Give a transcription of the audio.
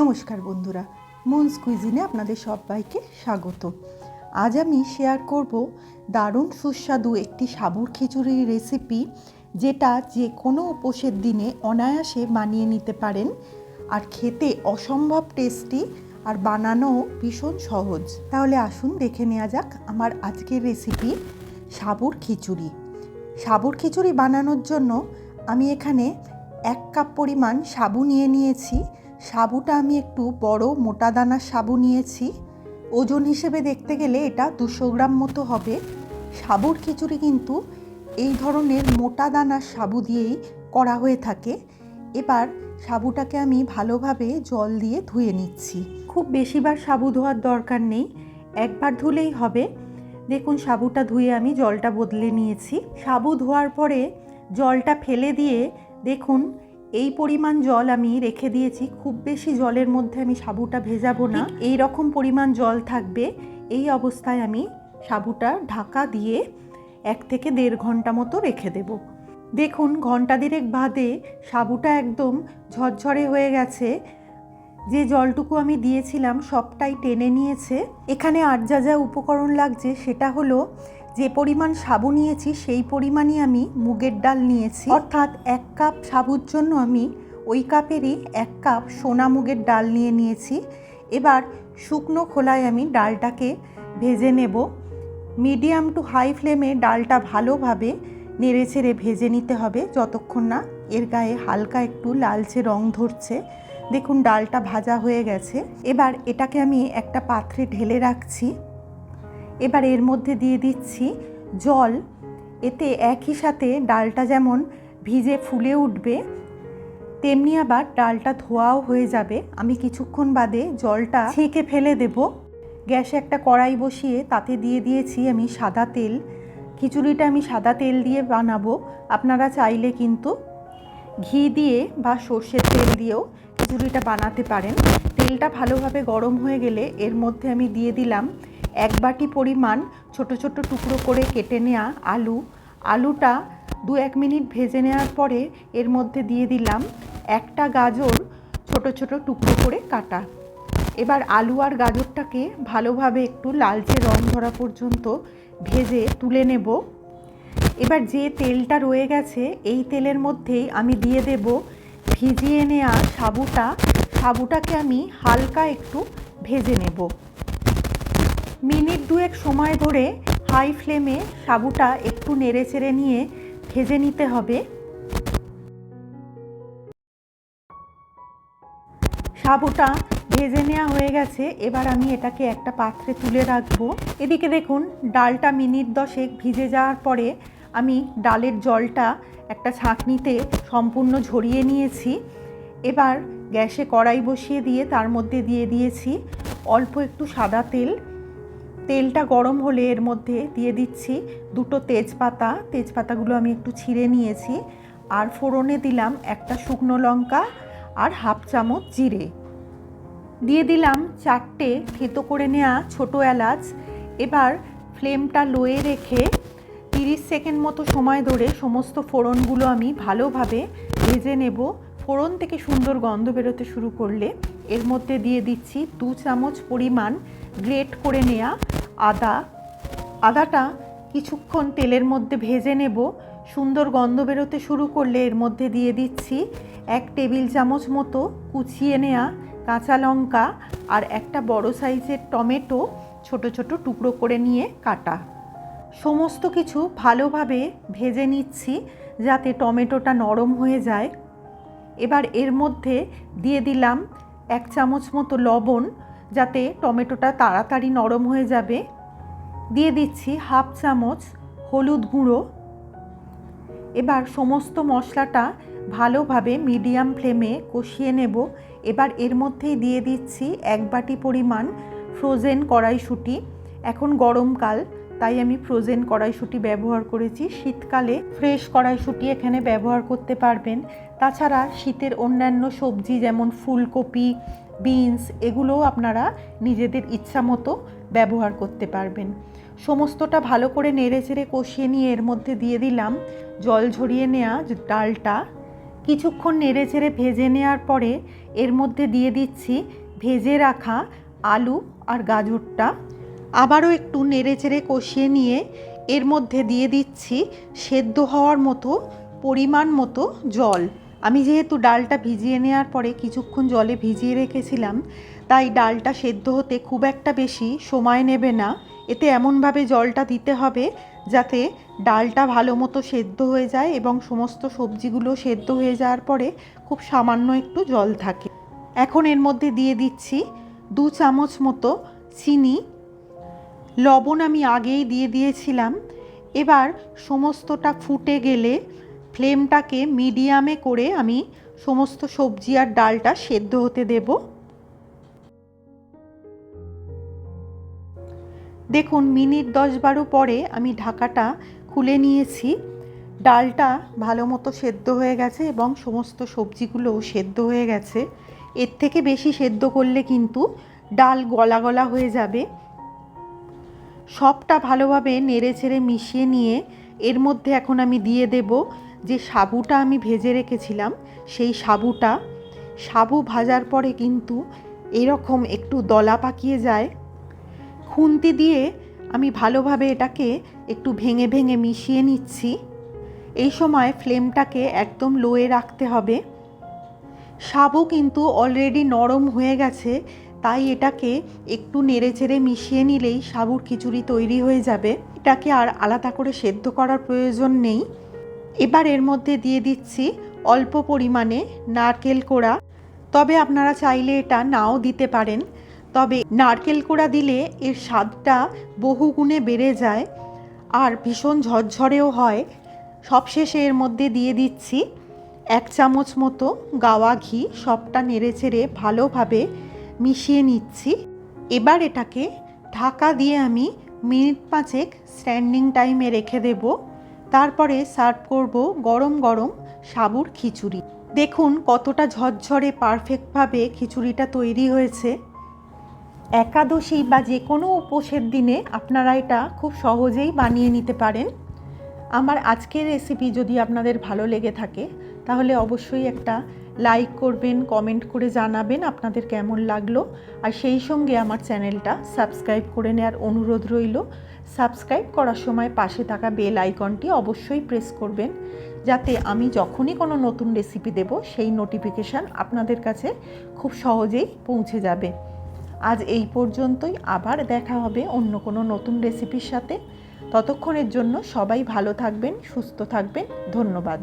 নমস্কার বন্ধুরা, মুন্স কুইজিনে আপনাদের সবাইকে স্বাগত। আজ আমি শেয়ার করব দারুণ সুস্বাদু একটি সাবুর খিচুড়ির রেসিপি যেটা যে কোনো উপোষের দিনে অনায়াসে বানিয়ে নিতে পারেন আর খেতে অসম্ভব টেস্টি আর বানানোও ভীষণ সহজ। তাহলে আসুন দেখে নেওয়া যাক আমার আজকের রেসিপি সাবুর খিচুড়ি। সাবুর খিচুড়ি বানানোর জন্য আমি এখানে এক কাপ পরিমাণ সাবু নিয়ে নিয়েছি। সাবুটা আমি একটু বড় মোটা দানার সাবু নিয়েছি। ওজন হিসেবে দেখতে গেলে এটা দুশো গ্রাম মতো হবে। সাবুর খিচুড়ি কিন্তু এই ধরনের মোটা দানার সাবু দিয়েই করা হয়ে থাকে। এবার সাবুটাকে আমি ভালোভাবে জল দিয়ে ধুয়ে নিচ্ছি। খুব বেশিবার সাবু ধোয়ার দরকার নেই, একবার ধুলেই হবে। দেখুন, সাবুটা ধুয়ে আমি জলটা বদলে নিয়েছি। সাবু ধোয়ার পরে জলটা ফেলে দিয়ে দেখুন এই পরিমাণ জল আমি রেখে দিয়েছি খুব বেশি জলের মধ্যে আমি সাবুটা ভেজাবো না। এই রকম পরিমাণ জল থাকবে এই অবস্থায় আমি সাবুটা ঢাকা দিয়ে এক থেকে দেড় ঘণ্টা মতো রেখে দেব। দেখুন ঘণ্টা দেড়েক বাদে সাবুটা একদম ঝরঝরে হয়ে গেছে। যে জলটুকু আমি দিয়েছিলাম সবটাই টেনে নিয়েছে। এখানে আর যা যা উপকরণ লাগছে সেটা হলো যে পরিমাণ সাবু নিয়েছি, সেই পরিমাণই আমি মুগের ডাল নিয়েছি। অর্থাৎ এক কাপ সাবুর জন্য আমি ওই কাপেরই এক কাপ সোনা মুগের ডাল নিয়ে নিয়েছি। এবার শুকনো খোলায় আমি ডালটাকে ভেজে নেব। মিডিয়াম টু হাই ফ্লেমে ডালটা ভালোভাবে নেড়ে ছেড়ে ভেজে নিতে হবে, যতক্ষণ না এর গায়ে হালকা একটু লালচে রং ধরছে। দেখুন, ডালটা ভাজা হয়ে গেছে। এবার এটাকে আমি একটা পাত্রে ঢেলে রাখছি। এবার এর মধ্যে দিয়ে দিচ্ছি জল। এতে একই সাথে ডালটা যেমন ভিজে ফুলে উঠবে, তেমনি আবার ডালটা ধোয়াও হয়ে যাবে। আমি কিছুক্ষণ বাদে জলটা ছেঁকে ফেলে দেব। গ্যাসে একটা কড়াই বসিয়ে তাতে দিয়ে দিয়েছি আমি সাদা তেল। খিচুড়িটা আমি সাদা তেল দিয়ে বানাবো। আপনারা চাইলে কিন্তু ঘি দিয়ে বা সর্ষের তেল দিয়েও খিচুড়িটা বানাতে পারেন। তেলটা ভালোভাবে গরম হয়ে গেলে এর মধ্যে আমি দিয়ে দিলাম এক বাটি পরিমাণ ছোট ছোট টুকরো করে কেটে নেওয়া আলু। আলুটা দু এক মিনিট ভেজে নেওয়ার পরে এর মধ্যে দিয়ে দিলাম একটা গাজর ছোট ছোট টুকরো করে কাটা। এবার আলু আর গাজরটাকে ভালোভাবে একটু লালচে রং ধরা পর্যন্ত ভেজে তুলে নেব। এবার যে তেলটা রয়ে গেছে, এই তেলের মধ্যেই আমি দিয়ে দেব ভিজিয়ে নেওয়া সাবুটা। সাবুটাকে আমি হালকা একটু ভেজে নেব। মিনিট দুয়েক সময় ধরে হাই ফ্লেমে সাবুটা একটু নেড়ে চেড়ে নিয়ে ভেজে নিতে হবে। সাবুটা ভেজে নেওয়া হয়ে গেছে, এবার আমি এটাকে একটা পাত্রে তুলে রাখব। এদিকে দেখুন, ডালটা মিনিট দশেক ভিজে যাওয়ার পরে আমি ডালের জলটা একটা ছাঁকনিতে সম্পূর্ণ ঝরিয়ে নিয়েছি। এবার গ্যাসে কড়াই বসিয়ে দিয়ে তার মধ্যে দিয়ে দিয়েছি অল্প একটু সাদা তেল। তেলটা গরম হলে এর মধ্যে দিয়ে দিচ্ছি দুটো তেজপাতা। তেজপাতাগুলো আমি একটু ছিঁড়ে নিয়েছি। আর ফোড়নে দিলাম একটা শুকনো লঙ্কা আর হাফ চামচ জিরে। দিয়ে দিলাম চারটে থেতো করে নেওয়া ছোটো এলাচ। এবার ফ্লেমটা লোয়ে রেখে তিরিশ সেকেন্ড মতো সময় ধরে সমস্ত ফোড়নগুলো আমি ভালোভাবে ভেজে নেব। ফোড়ন থেকে সুন্দর গন্ধ বেরোতে শুরু করলে এর মধ্যে দিয়ে দিচ্ছি দু চামচ পরিমাণ গ্রেট করে নেওয়া আদা। আদাটা কিছুক্ষণ তেলের মধ্যে ভেজে নেব। সুন্দর গন্ধ বেরোতে শুরু করলে এর মধ্যে দিয়ে দিচ্ছি এক টেবিল চামচ মতো কুচিয়ে নেওয়া কাঁচা লঙ্কা আর একটা বড় সাইজের টমেটো ছোট ছোট টুকরো করে নিয়ে কাটা। সমস্ত কিছু ভালোভাবে ভেজে নিচ্ছি যাতে টমেটোটা নরম হয়ে যায়। এবার এর মধ্যে দিয়ে দিলাম এক চামচ মতো লবণ, যাতে টমেটোটা তাড়াতাড়ি নরম হয়ে যাবে। দিয়ে দিচ্ছি হাফ চামচ হলুদ গুঁড়ো। এবার সমস্ত মশলাটা ভালোভাবে মিডিয়াম ফ্লেমে কষিয়ে নেব। এবার এর মধ্যেই দিয়ে দিচ্ছি এক বাটি পরিমাণ ফ্রোজেন কড়াইশুঁটি। এখন গরমকাল তাই আমি ফ্রোজেন কড়াইশুঁটি ব্যবহার করেছি। শীতকালে ফ্রেশ কড়াইশুঁটি এখানে ব্যবহার করতে পারবেন। তাছাড়া শীতের অন্যান্য সবজি যেমন ফুলকপি বিনস এগুলোও আপনারা নিজেদের ইচ্ছা মতো ব্যবহার করতে পারবেন। সমস্তটা ভালো করে নেড়ে চেড়ে কষিয়ে নিয়ে এর মধ্যে দিয়ে দিলাম। জল ঝরিয়ে নেওয়া ডালটা। কিছুক্ষণ নেড়ে চেড়ে ভেজে নেওয়ার পরে এর মধ্যে দিয়ে দিচ্ছি ভেজে রাখা আলু আর গাজরটা। আবারও একটু নেড়ে চেড়ে কষিয়ে নিয়ে এর মধ্যে দিয়ে দিচ্ছি সেদ্ধ হওয়ার মতো পরিমাণ মতো জল। আমি যেহেতু ডালটা ভিজিয়ে নেওয়ার পরে কিছুক্ষণ জলে ভিজিয়ে রেখেছিলাম, তাই ডালটা সেদ্ধ হতে খুব একটা বেশি সময় নেবে না। এতে এমনভাবে জলটা দিতে হবে যাতে ডালটা ভালো মতো সেদ্ধ হয়ে যায় এবং সমস্ত সবজিগুলো সেদ্ধ হয়ে যাওয়ার পরে খুব সামান্য একটু জল থাকে। এখন এর মধ্যে দিয়ে দিচ্ছি দু চামচ মতো চিনি লবণ আমি আগেই দিয়ে দিয়েছিলাম। এবার সমস্তটা ফুটে গেলে ফ্লেমটাকে মিডিয়ামে করে আমি সমস্ত সবজি আর ডালটা সেদ্ধ হতে দেব। দেখুন, মিনিট দশ বারো পরে আমি ঢাকাটা খুলে নিয়েছি। ডালটা ভালো মতো সেদ্ধ হয়ে গেছে এবং সমস্ত সবজিগুলোও সেদ্ধ হয়ে গেছে। এর থেকে বেশি সেদ্ধ করলে কিন্তু ডাল গলা গলা হয়ে যাবে। সবটা ভালোভাবে নেড়ে চেড়ে মিশিয়ে নিয়ে এর মধ্যে এখন আমি দিয়ে দেব যে সাবুটা আমি ভেজে রেখেছিলাম, সেই সাবুটা। সাবু ভাজার পরে কিন্তু এরকম একটু দলা পাকিয়ে যায়। খুন্তি দিয়ে আমি ভালোভাবে এটাকে একটু ভেঙে ভেঙে মিশিয়ে নিচ্ছি। এই সময় ফ্লেমটাকে একদম লোয়ে রাখতে হবে। সাবু কিন্তু অলরেডি নরম হয়ে গেছে তাই এটাকে একটু নেড়ে চেড়ে মিশিয়ে নিলেই সাবুর খিচুড়ি তৈরি হয়ে যাবে। এটাকে আর আলাদা করে সেদ্ধ করার প্রয়োজন নেই। এবার এর মধ্যে দিয়ে দিচ্ছি অল্প পরিমাণে নারকেল কোড়া। তবে আপনারা চাইলে এটা নাও দিতে পারেন। তবে নারকেল কোড়া দিলে এর স্বাদটা বহুগুণে বেড়ে যায় আর ভীষণ ঝরঝরেও হয়। সবশেষে এর মধ্যে দিয়ে দিচ্ছি এক চামচ মতো গাওয়া ঘি। সবটা নেড়ে চেড়ে ভালোভাবে মিশিয়ে নিচ্ছি। এবার এটাকে ঢাকা দিয়ে আমি মিনিট পাঁচেক স্ট্যান্ডিং টাইমে রেখে দেব। তারপরে সার্ভ করব গরম গরম সাবুর খিচুড়ি। দেখুন কতটা ঝরঝরে পারফেক্টভাবে খিচুড়িটা তৈরি হয়েছে। একাদশী বা যে কোনো উপোসের দিনে আপনারা এটা খুব সহজেই বানিয়ে নিতে পারেন। আমার আজকের রেসিপি যদি আপনাদের ভালো লেগে থাকে, তাহলে অবশ্যই একটা লাইক করবেন কমেন্ট করে জানাবেন আপনাদের কেমন লাগল। আর সেই সঙ্গে আমার চ্যানেলটা সাবস্ক্রাইব করে নেওয়ার অনুরোধ রইল। সাবস্ক্রাইব করার সময় পাশে থাকা বেল আইকনটি অবশ্যই প্রেস করবেন। যাতে আমি যখনই কোনো নতুন রেসিপি দেব, সেই নোটিফিকেশান আপনাদের কাছে খুব সহজেই পৌঁছে যাবে। আজ এই পর্যন্তই। আবার দেখা হবে অন্য কোনো নতুন রেসিপির সাথে। ততক্ষণের জন্য সবাই ভালো থাকবেন, সুস্থ থাকবেন। ধন্যবাদ।